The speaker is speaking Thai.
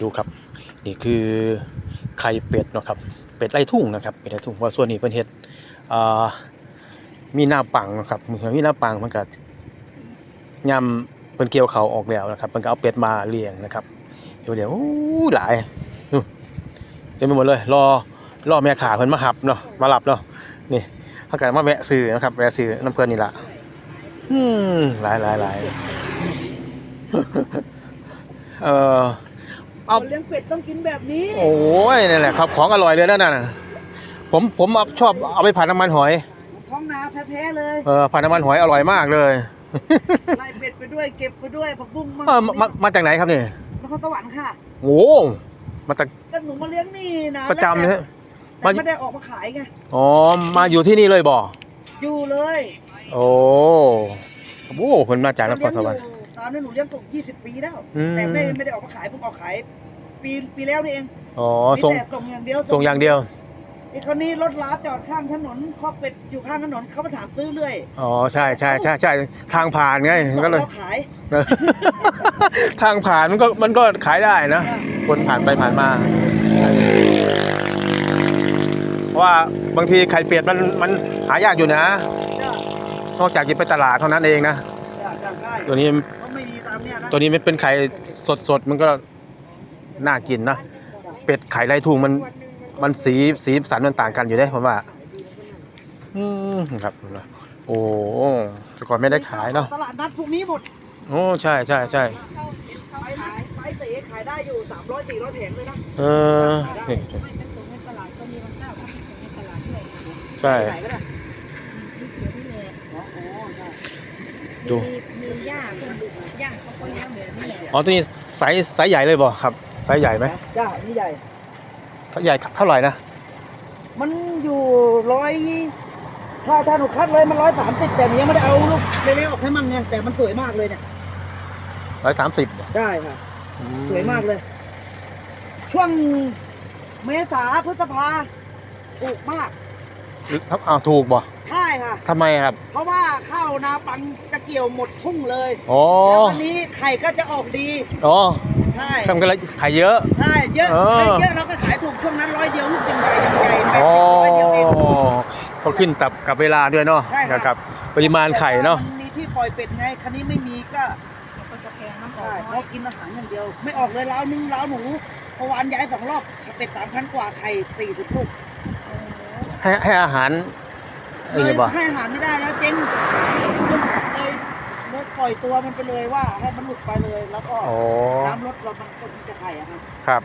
ดูครับ นี่คือไข่เป็ดเนาะครับ เป็ดไร่ทุ่งนะครับ เป็ดไร่ทุ่งเพราส่วนนี้เป็นเห็ดมีหน้าปังนะครับมีมีหน้าปังมันก็ยำเป็นเกี่ยวเขาออกแล้วนะครับมันก็เอาเป็ดมาเลี้ยงนะครับเดี๋ยวเดี๋ยวอู้หลายนู่นเต็มไปหมดเลย รอรอแม่ขาเพิ่นมาหับเนาะมาหลับเนาะนี่ถ้าเกิดมาแวะซื้อนะครับแวะซื้อน้ำเพลินนี่ละอืมหลายหลายหลายเออ เอาคนเลี้ยงเป็ดต้องกินแบบนี้ โอ้ยนี่นแหละครับของอร่อยเลยนะนั่นน่ะผมผมเอาชอบเอาไปผัดน้ำมันหอยท้องนาแท้ๆเลย เออผัดน้ำมันหอยอร่อยมากเลยไล่เป็ดไปด้วยเก็บไปด้วยผักบุ้งมาเออมามามาจากไหนครับนี่นครสวรรค์ค่ะโอ้มาจากก็หนูมาเลี้ยงนี่นะประจำแล้วนะแต่แต่ไม่ได้ออกมาขายไงอ๋อมาอยู่ที่นี่เลยบ่อยู่เลย โอ้โหคนมาจากนครสวรรค์ เลี้ยงอยู่ตอนนั้นหนูเลี้ยงตก20ปีแล้ว อืม แต่ไม่ไม่ได้ออกมาขายเพิ่งออกขาย ปีปีแล้วนี่เองอ๋อมีส่งแต่ส่งอย่างเดียวส่งอย่างเดียว ไอ้คนนี้รถล้าจอดข้างถนนคอกเป็ดอยู่ข้างถนนเขามาถามซื้อเรื่อยอ๋อใช่ใช่ใช่ใช่ทางผ่านไงก็เลย เราขาย ทางผ่านมันก็มันก็ขายได้นะ คนผ่านไปผ่านมาเพราะว่าบางทีไข่เป็ดมันมันหายากอยู่นะจ้ะนอกจากจะไปตลาดเท่านั้นเองนะจ้ะจ้ะได้ ตัวนี้เพราะไม่มีตามเนี้ยนะตัวนี้มันเป็นไข่สดสดๆ มันก็น่ากินนะ เป็ดไข่ไรทุ่งมันมันสีสีสันมันต่างกันอยู่ได้ผมว่า อืมครับ โอ้แต่ก่อนไม่ได้ขายเนาะตลาดนัดพวกนี้หมดโอ้ใช่ใช่ใช่ไปไหนไปเตะขายได้อยู่สามร้อยสี่ร้อยแผงเลยนะเออนี่ไม่เป็นส่งในตลาดก็มีบางเจ้าก็ไม่ส่งในตลาดด้วยใช่ไหนก็ได้ มีเขียวนี่แหละอ๋ออ๋อใช่ดูมีมีย่าคนย่าเขาก็เลี้ยงแบบนี้แหละอ๋อตัวนี้ไซส์ไซส์ใหญ่เลยบ่ครับไซส์ใหญ่ไหมจ้านี่ใหญ่ ไซส์ใหญ่เท่าไหร่นะมันอยู่ร้อยถ้าถ้าหนูคัดเลยมันร้อยสามสิบแต่หนูยังไม่ได้เอาลูกเล็กๆออกให้มันไงแต่มันสวยมากเลยเนี่ยร้อยสามสิบได้ค่ะ สวยมากเลย ช่วงเมษาพฤษภาถูกมาก ครับอ้าวถูกบ่ใช่ค่ะ ทำไมครับ เพราะว่าข้าวนาปังจะเกี่ยวหมดทุ่งเลยอ๋อ แล้ววันนี้ไข่ก็จะออกดีอ๋อใช่ทำกันเลยขายเยอะ ใช่เยอะเออได้เยอะเราก็ขายถูกช่วงนั้นร้อยเดียวลูกยังใหญ่ยังใหญ่แปดอ๋อสิบร้อยเดียวเองก็ขึ้นกับกับเวลาด้วยเนาะใช่ครับกับปริมาณไข่เนาะ มันมีที่ปล่อยเป็ดไงคันนี้ไม่มีก็มันจะแพงน้ำออใช่กเพราะกินอาหารอย่างเดียว ไม่ออกเลยล้าวนึงล้าวหนูเพราะวานย้ายสองรอบเป็ดสามพันกว่าไข่สี่สิบลูก ให้ให้อาหารอะไรเลยบ่ให้อาหารไม่ได้แล้วเจ๊งเลยเลยปล่อยตัวมันไปเลยว่าให้มันหลุดไปเลยแล้วก็อ๋อน้ำลดเรามันก็จะไข่อะครับครับ